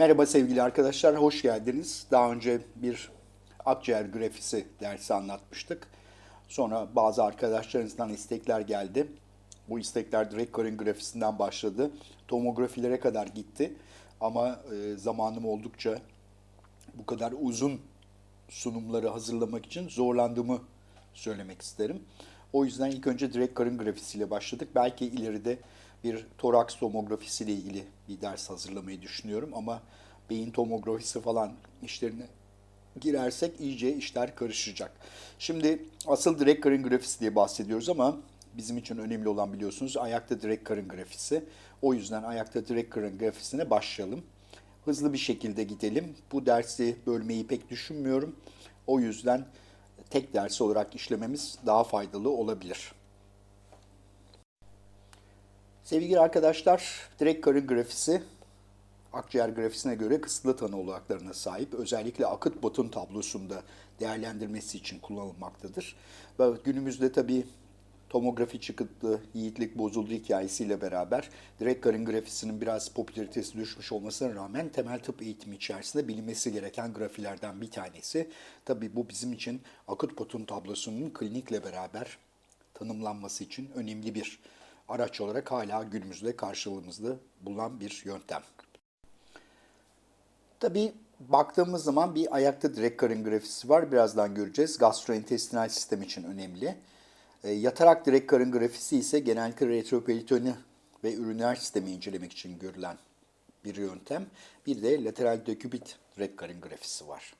Merhaba sevgili arkadaşlar, hoş geldiniz. Daha önce bir akciğer grafisi dersi anlatmıştık. Sonra bazı arkadaşlarınızdan istekler geldi. Bu istekler direkt karın grafisinden başladı. Tomografilere kadar gitti. Ama e, zamanım oldukça bu kadar uzun sunumları hazırlamak için zorlandığımı söylemek isterim. O yüzden ilk önce direkt karın grafisiyle başladık. Belki ileride bir toraks tomografisi ile ilgili bir ders hazırlamayı düşünüyorum ama beyin tomografisi falan işlerine girersek iyice işler karışacak. Şimdi asıl direkt karın grafisi diye bahsediyoruz ama bizim için önemli olan biliyorsunuz ayakta direkt karın grafisi. O yüzden ayakta direkt karın grafisine başlayalım. Hızlı bir şekilde gidelim. Bu dersi bölmeyi pek düşünmüyorum. O yüzden tek ders olarak işlememiz daha faydalı olabilir. Sevgili arkadaşlar, direkt karın grafisi akciğer grafisine göre kısıtlı tanı olanaklarına sahip. Özellikle akıt boton tablosunda değerlendirmesi için kullanılmaktadır. Ve günümüzde tabii tomografi çıkıtlı, yiğitlik bozuldu hikayesiyle beraber direkt karın grafisinin biraz popülaritesi düşmüş olmasına rağmen temel tıp eğitimi içerisinde bilinmesi gereken grafilerden bir tanesi. Tabii bu bizim için akut boton tablosunun klinikle beraber tanımlanması için önemli bir araç olarak hala günümüzde karşılığımızda bulunan bir yöntem. Tabii baktığımız zaman bir ayakta direkt karın grafisi var. Birazdan göreceğiz. Gastrointestinal sistem için önemli. E, yatarak direkt karın grafisi ise genellikle retroperitoni ve üriner sistemi incelemek için görülen bir yöntem. Bir de lateral dekubit direkt karın grafisi var.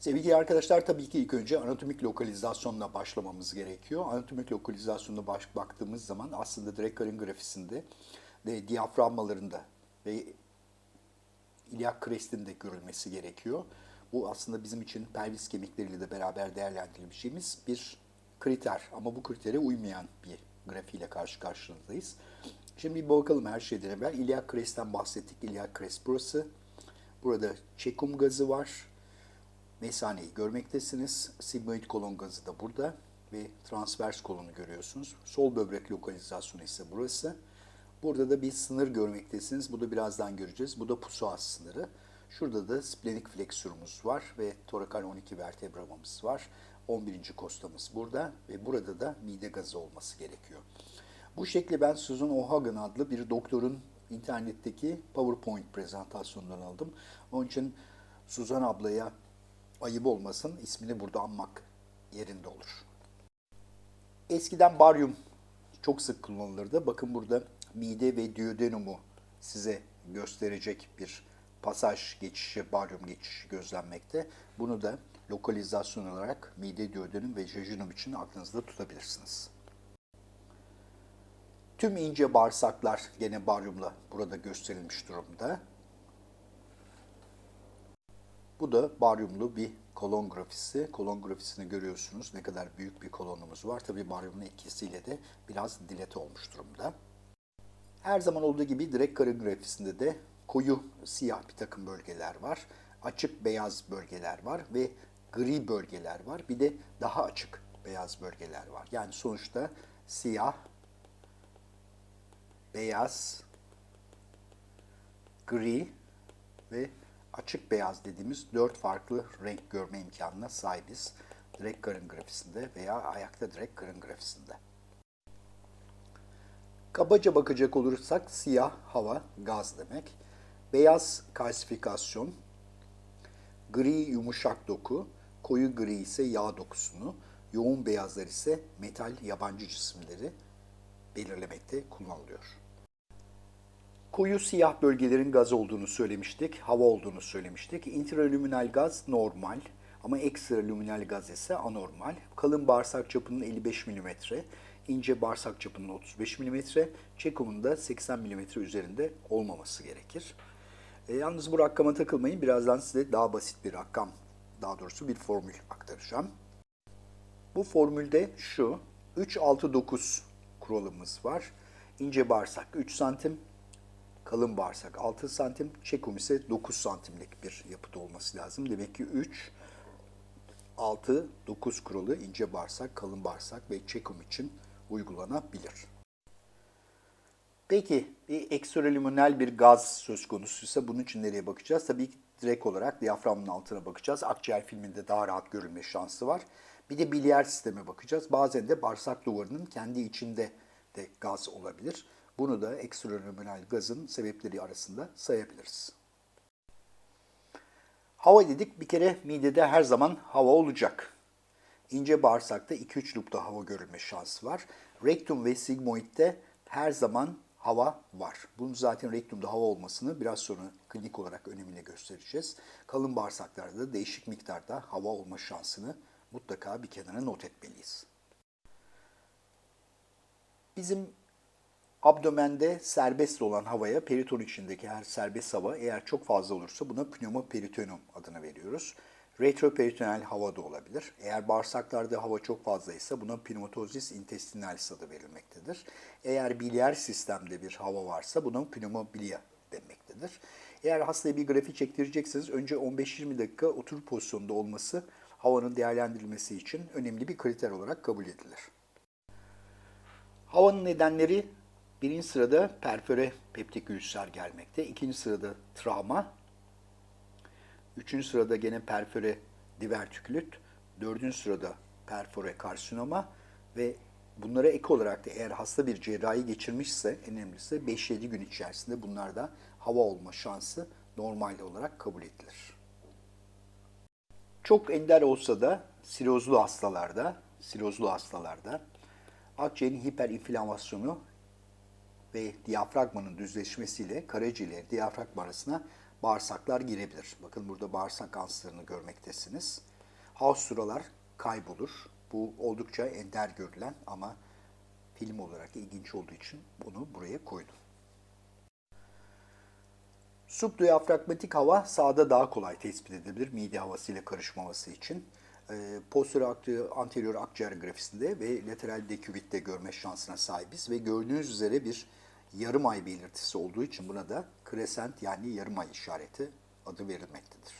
Sevgili arkadaşlar tabii ki ilk önce anatomik lokalizasyonla başlamamız gerekiyor. Anatomik lokalizasyonuna baş, baktığımız zaman aslında direkt grafisinde de diyaframmalarında ve ilyak krestinde görülmesi gerekiyor. Bu aslında bizim için pelvis kemikleriyle de beraber değerlendirebileceğimiz bir kriter. Ama bu kritere uymayan bir grafiğiyle karşı karşınızdayız. Şimdi bir bakalım her şeyden evvel. İlyak kresten bahsettik. İlyak krest burası. Burada çekum gazı var. Mesaneyi görmektesiniz. Sigmoid kolon gazı da burada ve transvers kolonu görüyorsunuz. Sol böbrek lokalizasyonu ise burası. Burada da bir sınır görmektesiniz. Bu da birazdan göreceğiz. Bu da psoas sınırı. Şurada da splenik flexurumuz var ve torakal 12 vertebramız var. 11. kostamız burada ve burada da mide gazı olması gerekiyor. Bu şekli ben Susan O'Hagan adlı bir doktorun internetteki PowerPoint prezentasyonundan aldım. Onun için Suzan ablaya ayıp olmasın ismini burada anmak yerinde olur. Eskiden baryum çok sık kullanılırdı. Bakın burada mide ve duodenumu size gösterecek bir pasaj geçişi, baryum geçişi gözlenmekte. Bunu da lokalizasyon olarak mide, duodenum ve jejunum için aklınızda tutabilirsiniz. Tüm ince bağırsaklar gene baryumla burada gösterilmiş durumda. Bu da baryumlu bir kolon grafisi. Kolon grafisini görüyorsunuz. Ne kadar büyük bir kolonumuz var. Tabii baryumun etkisiyle de biraz dilete olmuş durumda. Her zaman olduğu gibi direkt karın grafisinde de koyu siyah bir takım bölgeler var. Açık beyaz bölgeler var ve gri bölgeler var. Bir de daha açık beyaz bölgeler var. Yani sonuçta siyah, beyaz, gri ve açık beyaz dediğimiz dört farklı renk görme imkanına sahibiz. Direkt karın grafisinde veya ayakta direkt karın grafisinde. Kabaca bakacak olursak siyah hava, gaz demek. Beyaz kalsifikasyon, gri yumuşak doku, koyu gri ise yağ dokusunu, yoğun beyazlar ise metal yabancı cisimleri belirlemekte kullanılıyor. Koyu siyah bölgelerin gaz olduğunu söylemiştik, hava olduğunu söylemiştik. Intralüminal gaz normal ama ekstralüminal gaz ise anormal. Kalın bağırsak çapının 55 mm, ince bağırsak çapının 35 mm, çekumun da 80 mm üzerinde olmaması gerekir. E, yalnız bu rakama takılmayın. Birazdan size daha basit bir rakam, daha doğrusu bir formül aktaracağım. Bu formülde şu, 3-6-9 kuralımız var. İnce bağırsak 3 santim, kalın bağırsak 6 santim, çekum ise 9 santimlik bir yapıda olması lazım. Demek ki 3, 6, 9 kuralı ince bağırsak, kalın bağırsak ve çekum için uygulanabilir. Peki bir ekstralüminal bir gaz söz konusuysa bunun için nereye bakacağız? Tabii ki direkt olarak diyaframın altına bakacağız. Akciğer filminde daha rahat görülme şansı var. Bir de biliyer sisteme bakacağız. Bazen de bağırsak duvarının kendi içinde de gaz olabilir. Bunu da ekstralüminal gazın sebepleri arasında sayabiliriz. Hava dedik bir kere midede her zaman hava olacak. İnce bağırsakta 2-3 lupta hava görülme şansı var. Rektum ve sigmoidde her zaman hava var. Bunun zaten rektumda hava olmasını biraz sonra klinik olarak önemine göstereceğiz. Kalın bağırsaklarda da değişik miktarda hava olma şansını mutlaka bir kenara not etmeliyiz. Bizim abdomende serbest olan havaya periton içindeki her serbest hava eğer çok fazla olursa buna pneumoperitoneum adını veriyoruz. Retroperitoneal hava da olabilir. Eğer bağırsaklarda hava çok fazlaysa buna pneumatosis intestinalis adı verilmektedir. Eğer biliyer sistemde bir hava varsa buna pneumobilia denmektedir. Eğer hastaya bir grafi çektirecekseniz önce 15-20 dakika otur pozisyonda olması havanın değerlendirilmesi için önemli bir kriter olarak kabul edilir. Havanın nedenleri birinci sırada perföre peptik ülser gelmekte, ikinci sırada travma, üçüncü sırada gene perföre divertikülit, dördüncü sırada perföre karsinoma. Ve bunlara ek olarak da eğer hasta bir cerrahi geçirmişse en önemlisi 5-7 gün içerisinde bunlarda hava olma şansı normal olarak kabul edilir. Çok ender olsa da sirozlu hastalarda, sirozlu hastalarda akciğerin hiperinflamasyonu ve diyafragmanın düzleşmesiyle karaciğer diyafragma arasına bağırsaklar girebilir. Bakın burada bağırsak kanserlerini görmektesiniz. Haustura'lar kaybolur. Bu oldukça ender görülen ama film olarak ilginç olduğu için bunu buraya koydum. Subdiyafragmatik hava sağda daha kolay tespit edilebilir mide havasıyla karışmaması için. E, posterior anterior akciğer grafisinde ve lateral deküvitte görme şansına sahibiz ve gördüğünüz üzere bir yarım ay belirtisi olduğu için buna da crescent yani yarım ay işareti adı verilmektedir.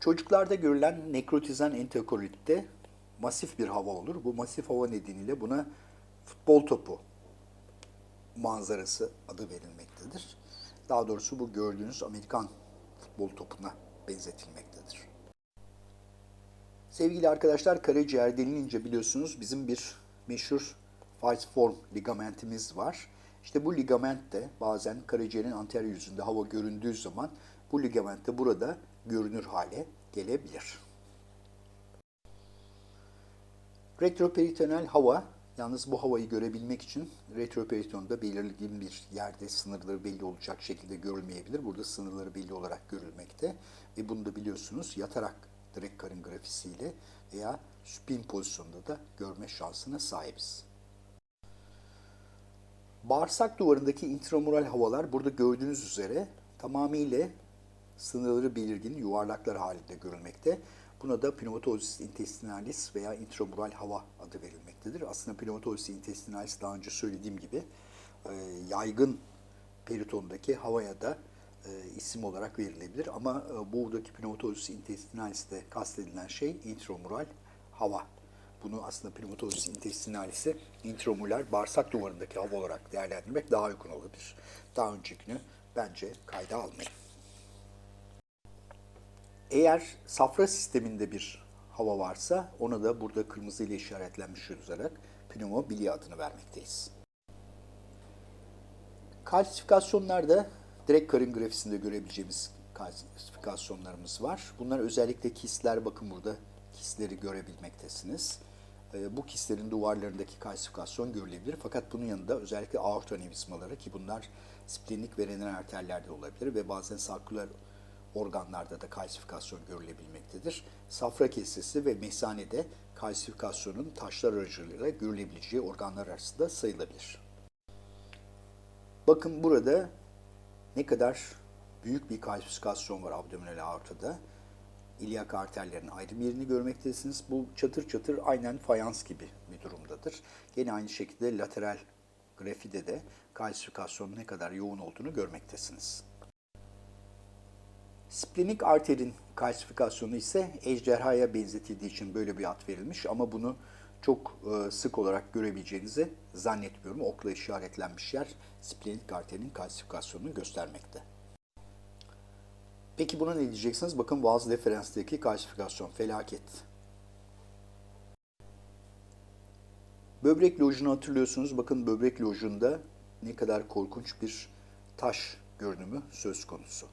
Çocuklarda görülen nekrotizan enterokolitte masif bir hava olur. Bu masif hava nedeniyle buna futbol topu manzarası adı verilmektedir. Daha doğrusu bu gördüğünüz Amerikan futbol topuna benzetilmektedir. Sevgili arkadaşlar karaciğer denilince biliyorsunuz bizim bir meşhur falciform ligamentimiz var. İşte bu ligament de bazen karaciğerin anterior yüzünde hava göründüğü zaman bu ligament de burada görünür hale gelebilir. Retroperitoneal hava, yalnız bu havayı görebilmek için retroperitonda belirli bir yerde sınırları belli olacak şekilde görülmeyebilir. Burada sınırları belli olarak görülmekte ve bunu da biliyorsunuz yatarak direkt karın grafisiyle veya supin pozisyonda da görme şansına sahibiz. Bağırsak duvarındaki intramural havalar burada gördüğünüz üzere tamamıyla sınırları belirgin yuvarlaklar halinde görülmekte. Buna da pneumatosis intestinalis veya intramural hava adı verilmektedir. Aslında pneumatosis intestinalis daha önce söylediğim gibi e, yaygın peritondaki havaya da e, isim olarak verilebilir. Ama e, buradaki pneumatosis intestinalis'te kastedilen şey intramural hava. Bunu aslında pneumatosis intestinalis'e intramural bağırsak duvarındaki hava olarak değerlendirmek daha uygun olabilir. Daha öncekini bence kayda almayın. Eğer safra sisteminde bir hava varsa ona da burada kırmızı ile işaretlenmiş olarak pneumobilia adını vermekteyiz. Kalsifikasyonlarda direkt karın grafisinde görebileceğimiz kalsifikasyonlarımız var. Bunlar özellikle kistler, bakın burada kistleri görebilmektesiniz. Ee, bu kistlerin duvarlarındaki kalsifikasyon görülebilir. Fakat bunun yanında özellikle aorta anevrizmaları ki bunlar splenik ve renal arterlerde olabilir ve bazen sarküler organlarda da kalsifikasyon görülebilmektedir. Safra kesesi ve mesanede kalsifikasyonun taşlar aracılığıyla görülebileceği organlar arasında sayılabilir. Bakın burada ne kadar büyük bir kalsifikasyon var abdominal aortada. İlyak arterlerinin ayrı bir yerini görmektesiniz. Bu çatır çatır aynen fayans gibi bir durumdadır. Yine aynı şekilde lateral grafide de kalsifikasyonun ne kadar yoğun olduğunu görmektesiniz. Splenik arterin kalsifikasyonu ise ejderhaya benzetildiği için böyle bir ad verilmiş ama bunu çok e, sık olarak görebileceğinizi zannetmiyorum. Okla işaretlenmiş yer splenik arterinin kalsifikasyonunu göstermekte. Peki buna ne diyeceksiniz? Bakın vaz deferanstaki kalsifikasyon felaket. Böbrek lojunu hatırlıyorsunuz. Bakın böbrek lojunda ne kadar korkunç bir taş görünümü söz konusu.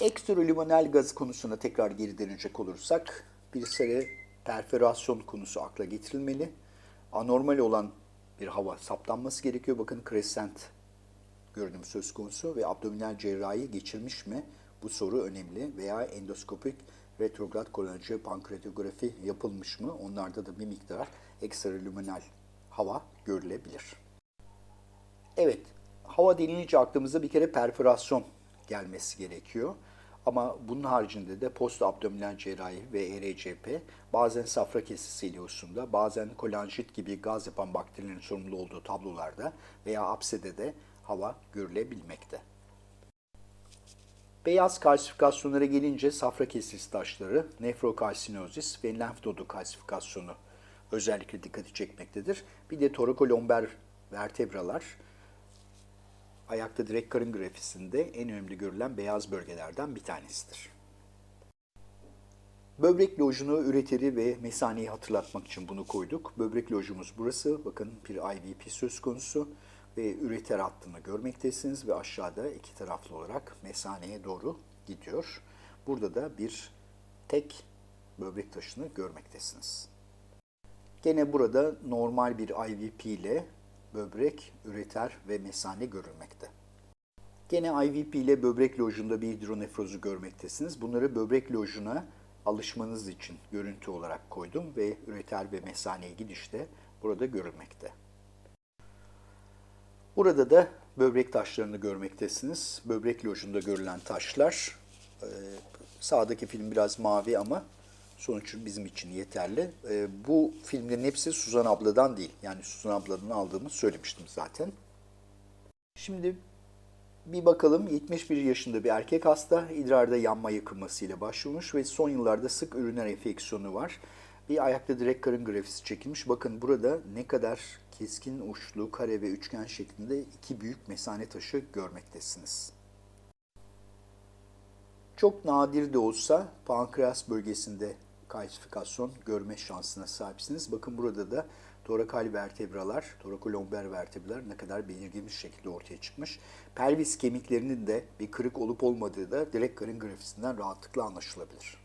Ekstralüminal gaz konusuna tekrar geri dönecek olursak bir sere perforasyon konusu akla getirilmeli. Anormal olan bir hava saptanması gerekiyor. Bakın crescent görünüm söz konusu ve abdominal cerrahi geçirmiş mi? Bu soru önemli. Veya endoskopik retrograd kolonci pankreatografi yapılmış mı? Onlarda da bir miktar ekstralüminal hava görülebilir. Evet, hava denilince aklımıza bir kere perforasyon gelmesi gerekiyor. Ama bunun haricinde de post abdominal cerrahi ve ERCP bazen safra kesesi ileusunda, bazen kolanjit gibi gaz yapan bakterilerin sorumlu olduğu tablolarda veya apsede de hava görülebilmekte. Beyaz kalsifikasyonlara gelince safra kesesi taşları, nefrokalsinozis ve lenf nodu kalsifikasyonu özellikle dikkati çekmektedir. Bir de torakolomber vertebralar ayakta direkt karın grafisinde en önemli görülen beyaz bölgelerden bir tanesidir. Böbrek lojunu, üreteri ve mesaneyi hatırlatmak için bunu koyduk. Böbrek lojumuz burası. Bakın bir IVP söz konusu ve üreter hattını görmektesiniz ve aşağıda iki taraflı olarak mesaneye doğru gidiyor. Burada da bir tek böbrek taşını görmektesiniz. Gene burada normal bir IVP ile böbrek, üreter ve mesane görülmekte. Gene IVP ile böbrek lojunda bir hidronefrozu görmektesiniz. Bunları böbrek lojuna alışmanız için görüntü olarak koydum ve üreter ve mesaneye gidişte burada görülmekte. Burada da böbrek taşlarını görmektesiniz. Böbrek lojunda görülen taşlar. Ee, sağdaki film biraz mavi ama sonuç bizim için yeterli. Ee, bu filmlerin hepsi Suzan abladan değil. Yani Suzan abladan aldığımı söylemiştim zaten. Şimdi bir bakalım 71 yaşında bir erkek hasta idrarda yanma yakınmasıyla başvurmuş ve son yıllarda sık üriner enfeksiyonu var. Bir ayakta direkt karın grafisi çekilmiş. Bakın burada ne kadar keskin uçlu, kare ve üçgen şeklinde iki büyük mesane taşı görmektesiniz. Çok nadir de olsa pankreas bölgesinde kalsifikasyon görme şansına sahipsiniz. Bakın burada da torakal vertebralar, torakolomber vertebralar ne kadar belirgin bir şekilde ortaya çıkmış. Pelvis kemiklerinin de bir kırık olup olmadığı da direkt karın grafisinden rahatlıkla anlaşılabilir.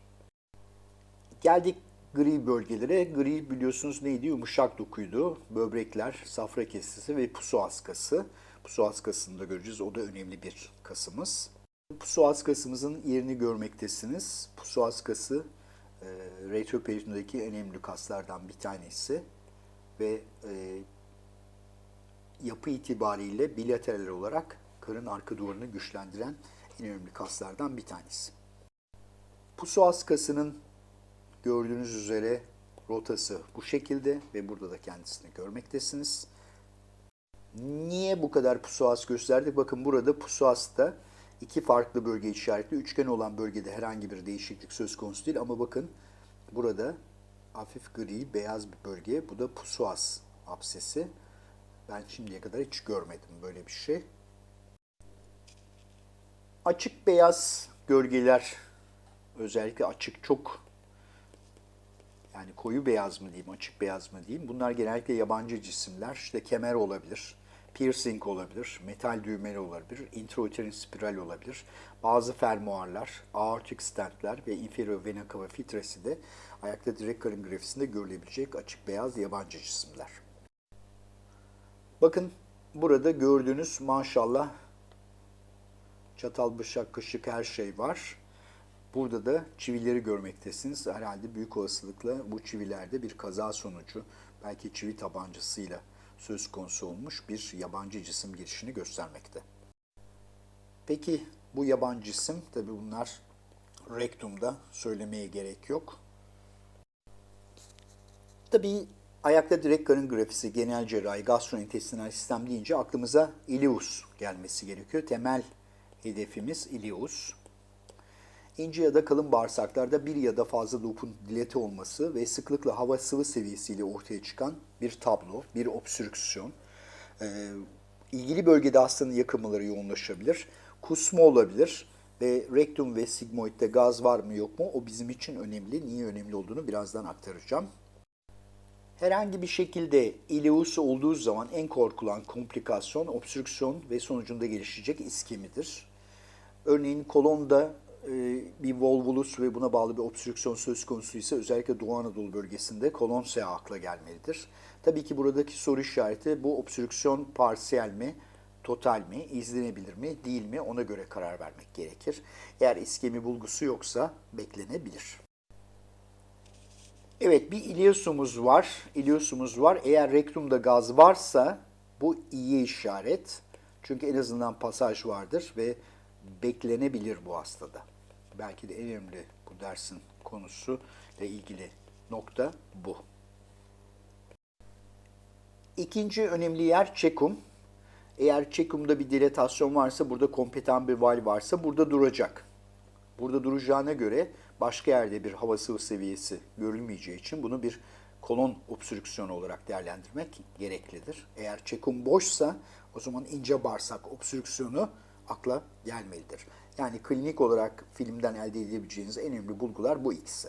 Geldik gri bölgelere. Gri biliyorsunuz neydi? Yumuşak dokuydu. Böbrekler, safra kesesi ve pusu askası. Pusu askasını da göreceğiz. O da önemli bir kasımız. Pusu askasımızın yerini görmektesiniz. Pusu askası e, retroperitondaki en önemli kaslardan bir tanesi ve e, yapı itibariyle bilateral olarak karın arka duvarını güçlendiren en önemli kaslardan bir tanesi. Pusu askasının gördüğünüz üzere rotası bu şekilde ve burada da kendisini görmektesiniz. Niye bu kadar pusuas gösterdik? Bakın burada pusuasta iki farklı bölge işaretli. Üçgen olan bölgede herhangi bir değişiklik söz konusu değil ama bakın burada hafif gri, beyaz bir bölge. Bu da pusuas absesi. Ben şimdiye kadar hiç görmedim böyle bir şey. Açık beyaz gölgeler özellikle açık çok yani koyu beyaz mı diyeyim, açık beyaz mı diyeyim. Bunlar genellikle yabancı cisimler. İşte kemer olabilir, piercing olabilir, metal düğmeli olabilir, intrauterin spiral olabilir. Bazı fermuarlar, aortic stentler ve inferior vena cava filtresi de ayakta direkt karın grafisinde görülebilecek açık beyaz yabancı cisimler. Bakın burada gördüğünüz maşallah çatal bıçak kaşık her şey var. Burada da çivileri görmektesiniz. Herhalde büyük olasılıkla bu çivilerde bir kaza sonucu belki çivi tabancasıyla söz konusu olmuş bir yabancı cisim girişini göstermekte. Peki bu yabancı cisim tabi bunlar rektumda söylemeye gerek yok. Tabi ayakta direkt karın grafisi, genel cerrahi, gastrointestinal sistem deyince aklımıza ileus gelmesi gerekiyor. Temel hedefimiz ileus. İnce ya da kalın bağırsaklarda bir ya da fazla lopun dilete olması ve sıklıkla hava sıvı seviyesiyle ortaya çıkan bir tablo, bir obstrüksiyon. Ee, ilgili bölgede hastanın yakınmaları yoğunlaşabilir. Kusma olabilir ve rektum ve sigmoidde gaz var mı yok mu o bizim için önemli. Niye önemli olduğunu birazdan aktaracağım. Herhangi bir şekilde ileus olduğu zaman en korkulan komplikasyon obstrüksiyon ve sonucunda gelişecek iskemidir. Örneğin kolonda bir volvulus ve buna bağlı bir obstrüksiyon söz konusu ise özellikle Doğu Anadolu bölgesinde kolon SEA akla gelmelidir. Tabii ki buradaki soru işareti bu obstrüksiyon parsiyel mi, total mi, izlenebilir mi, değil mi ona göre karar vermek gerekir. Eğer iskemi bulgusu yoksa beklenebilir. Evet bir ileusumuz var. İleusumuz var. Eğer rektumda gaz varsa bu iyi işaret. Çünkü en azından pasaj vardır ve beklenebilir bu hastada. Belki de en önemli bu dersin konusu ile ilgili nokta bu. İkinci önemli yer çekum. Eğer çekumda bir dilatasyon varsa, burada kompetan bir valv varsa burada duracak. Burada duracağına göre başka yerde bir hava sıvı seviyesi görülmeyeceği için bunu bir kolon obstrüksiyonu olarak değerlendirmek gereklidir. Eğer çekum boşsa o zaman ince bağırsak obstrüksiyonu akla gelmelidir. Yani klinik olarak filmden elde edebileceğiniz en önemli bulgular bu ikisi.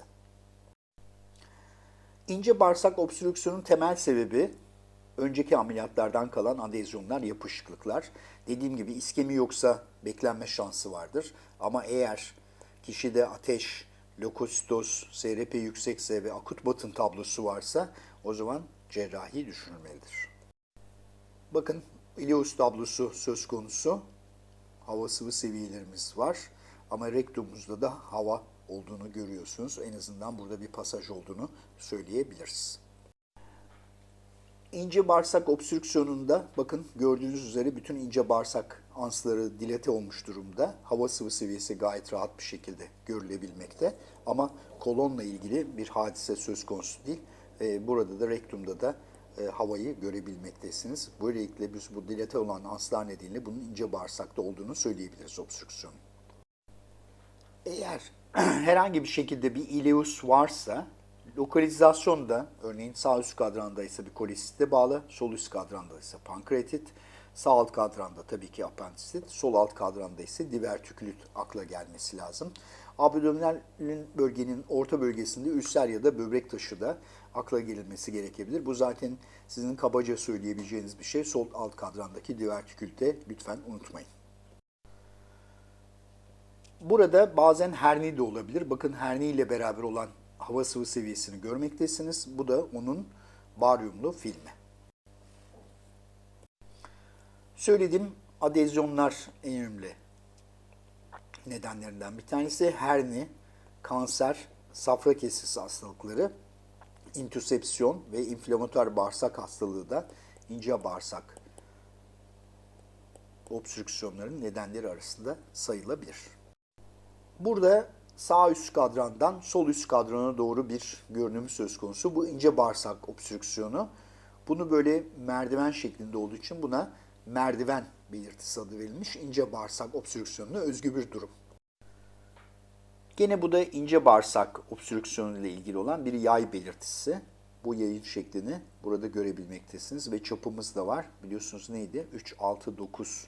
İnce bağırsak obstrüksiyonun temel sebebi önceki ameliyatlardan kalan adezyonlar, yapışıklıklar. Dediğim gibi iskemi yoksa beklenme şansı vardır. Ama eğer kişide ateş, lokositoz, SRP yüksekse ve akut batın tablosu varsa o zaman cerrahi düşünülmelidir. Bakın ileus tablosu söz konusu. Hava sıvı seviyelerimiz var. Ama rektumumuzda da hava olduğunu görüyorsunuz. En azından burada bir pasaj olduğunu söyleyebiliriz. İnce bağırsak obstrüksiyonunda bakın gördüğünüz üzere bütün ince bağırsak ansları dilate olmuş durumda. Hava sıvı seviyesi gayet rahat bir şekilde görülebilmekte. Ama kolonla ilgili bir hadise söz konusu değil. Ee, burada da rektumda da e, havayı görebilmektesiniz. Böylelikle biz bu dilate olan anslar nedeniyle bunun ince bağırsakta olduğunu söyleyebiliriz obstrüksiyonun. Eğer herhangi bir şekilde bir ileus varsa lokalizasyonda örneğin sağ üst kadranda ise bir kolisite bağlı, sol üst kadranda ise pankreatit, sağ alt kadranda tabii ki apendisit, sol alt kadranda ise divertikülit akla gelmesi lazım. Abdominalin bölgenin orta bölgesinde ülser ya da böbrek taşı da akla gelinmesi gerekebilir. Bu zaten sizin kabaca söyleyebileceğiniz bir şey. Sol alt kadrandaki divertikülte lütfen unutmayın. Burada bazen herni de olabilir. Bakın herni ile beraber olan hava sıvı seviyesini görmektesiniz. Bu da onun baryumlu filmi. Söylediğim adezyonlar en önemli nedenlerinden bir tanesi herni, kanser, safra kesesi hastalıkları, intüsepsiyon ve inflamatuar bağırsak hastalığı da ince bağırsak obstrüksiyonların nedenleri arasında sayılabilir. Burada sağ üst kadrandan sol üst kadrana doğru bir görünüm söz konusu. Bu ince bağırsak obstrüksiyonu. Bunu böyle merdiven şeklinde olduğu için buna merdiven belirtisi adı verilmiş. İnce bağırsak obstrüksiyonuna özgü bir durum. Gene bu da ince bağırsak obstrüksiyonu ile ilgili olan bir yay belirtisi. Bu yayın şeklini burada görebilmektesiniz ve çapımız da var. Biliyorsunuz neydi? 3, 6, 9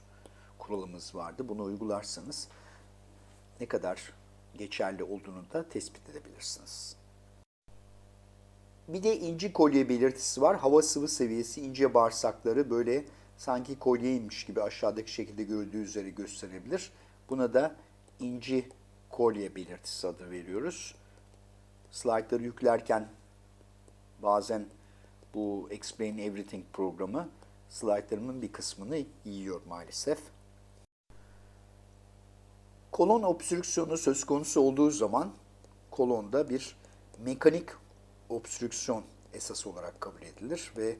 kuralımız vardı. Bunu uygularsanız ne kadar geçerli olduğunu da tespit edebilirsiniz. Bir de inci kolye belirtisi var. Hava sıvı seviyesi ince bağırsakları böyle sanki kolyeymiş gibi aşağıdaki şekilde görüldüğü üzere gösterebilir. Buna da inci kolye belirtisi adı veriyoruz. Slaytları yüklerken bazen bu Explain Everything programı slaytlarımın bir kısmını yiyor maalesef. Kolon obstrüksiyonu söz konusu olduğu zaman kolonda bir mekanik obstrüksiyon esas olarak kabul edilir ve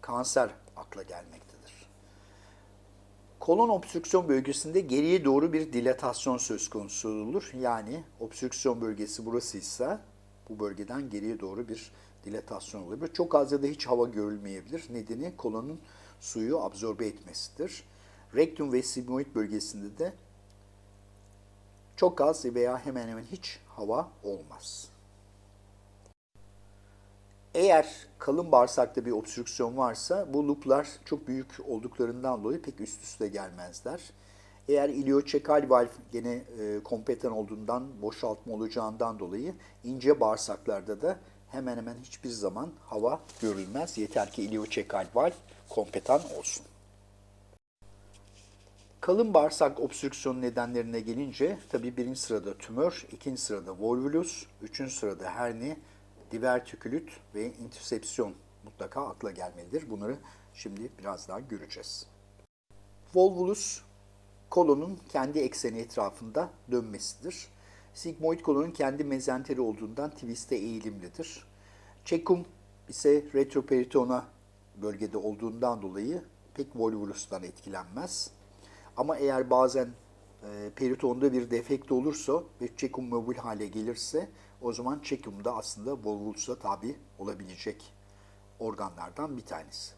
kanser akla gelmektedir. Kolon obstrüksiyon bölgesinde geriye doğru bir dilatasyon söz konusu olur. Yani obstrüksiyon bölgesi burasıysa bu bölgeden geriye doğru bir dilatasyon olabilir. Çok az ya da hiç hava görülmeyebilir. Nedeni kolonun suyu absorbe etmesidir. Rektum ve sigmoid bölgesinde de çok az veya hemen hemen hiç hava olmaz. Eğer kalın bağırsakta bir obstrüksiyon varsa bu looplar çok büyük olduklarından dolayı pek üst üste gelmezler. Eğer ilioçekal valv gene e, kompetan olduğundan, boşaltma olacağından dolayı ince bağırsaklarda da hemen hemen hiçbir zaman hava görülmez. Yeter ki ilioçekal valv kompetan olsun. Kalın bağırsak obstrüksiyon nedenlerine gelince tabii birinci sırada tümör, ikinci sırada volvulus, üçüncü sırada herni, divertikülit ve intisepsiyon mutlaka akla gelmelidir. Bunları şimdi birazdan göreceğiz. Volvulus kolonun kendi ekseni etrafında dönmesidir. Sigmoid kolonun kendi mezenteri olduğundan twiste eğilimlidir. Çekum ise retroperitona bölgede olduğundan dolayı pek volvulustan etkilenmez. Ama eğer bazen e, peritonda bir defekt olursa ve çekum mobil hale gelirse o zaman çekum da aslında volvulusa tabi olabilecek organlardan bir tanesi.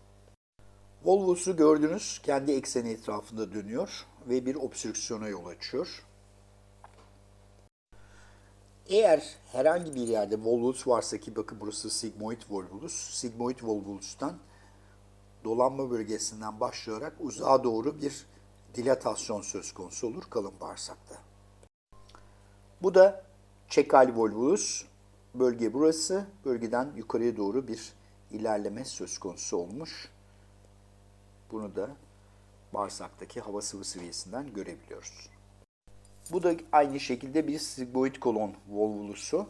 Volvulusu gördünüz kendi ekseni etrafında dönüyor ve bir obstrüksiyona yol açıyor. Eğer herhangi bir yerde volvulus varsa ki bakın burası sigmoid volvulus, sigmoid volvulustan dolanma bölgesinden başlayarak uzağa doğru bir dilatasyon söz konusu olur kalın bağırsakta. Bu da çekal volvulus. Bölge burası. Bölgeden yukarıya doğru bir ilerleme söz konusu olmuş. Bunu da bağırsaktaki hava sıvı seviyesinden görebiliyoruz. Bu da aynı şekilde bir sigmoid kolon volvulusu.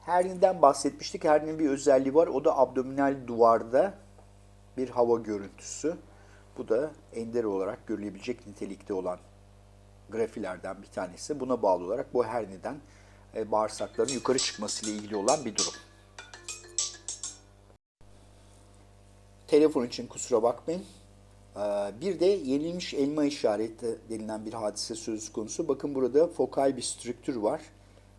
Herni'den bahsetmiştik. Herni'nin bir özelliği var. O da abdominal duvarda bir hava görüntüsü. Bu da ender olarak görülebilecek nitelikte olan grafilerden bir tanesi. Buna bağlı olarak bu herniden e, bağırsakların yukarı çıkmasıyla ilgili olan bir durum. Telefon için kusura bakmayın. Ee, Bir de yenilmiş elma işareti denilen bir hadise söz konusu. Bakın burada fokal bir strüktür var.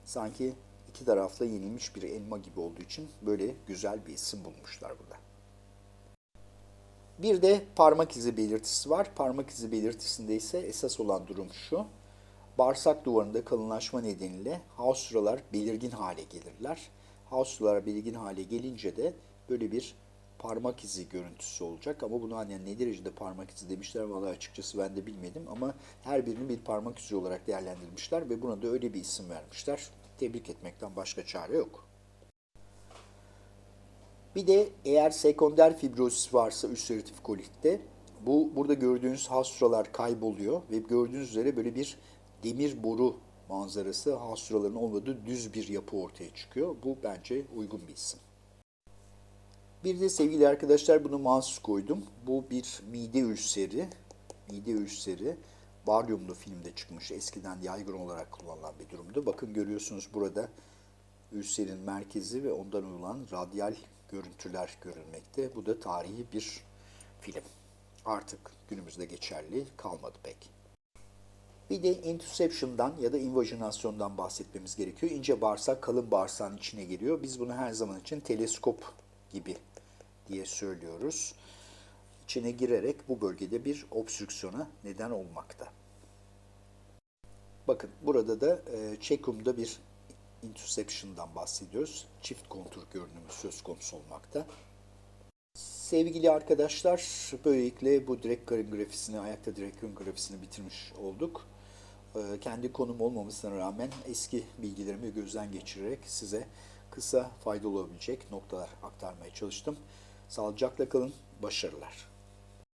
Sanki iki tarafta yenilmiş bir elma gibi olduğu için böyle güzel bir isim bulmuşlar burada. Bir de parmak izi belirtisi var. Parmak izi belirtisinde ise esas olan durum şu. Bağırsak duvarında kalınlaşma nedeniyle hausuralar belirgin hale gelirler. Hausuralar belirgin hale gelince de böyle bir parmak izi görüntüsü olacak. Ama bunu hani ne derecede parmak izi demişler vallahi açıkçası ben de bilmedim. Ama her birini bir parmak izi olarak değerlendirmişler ve buna da öyle bir isim vermişler. Tebrik etmekten başka çare yok. Bir de eğer sekonder fibrozis varsa ülseratif kolitte bu burada gördüğünüz hasuralar kayboluyor ve gördüğünüz üzere böyle bir demir boru manzarası hasuraların olmadığı düz bir yapı ortaya çıkıyor. Bu bence uygun bir isim. Bir de sevgili arkadaşlar bunu mahsus koydum. Bu bir mide ülseri. Mide ülseri. Baryumlu filmde çıkmış. Eskiden yaygın olarak kullanılan bir durumdu. Bakın görüyorsunuz burada ülserin merkezi ve ondan olan radyal görüntüler görülmekte. Bu da tarihi bir film. Artık günümüzde geçerli kalmadı pek. Bir de intuseption'dan ya da invajinasyondan bahsetmemiz gerekiyor. İnce bağırsak kalın bağırsağın içine giriyor. Biz bunu her zaman için teleskop gibi diye söylüyoruz. İçine girerek bu bölgede bir obstrüksiyona neden olmakta. Bakın burada da e, çekumda bir intuseption'dan bahsediyoruz. Çift kontur görünümü söz konusu olmakta. Sevgili arkadaşlar, böylelikle bu direkt karın grafisini, ayakta direkt karın grafisini bitirmiş olduk. Ee, Kendi konum olmamasına rağmen eski bilgilerimi gözden geçirerek size kısa faydalı olabilecek noktalar aktarmaya çalıştım. Sağlıcakla kalın, başarılar.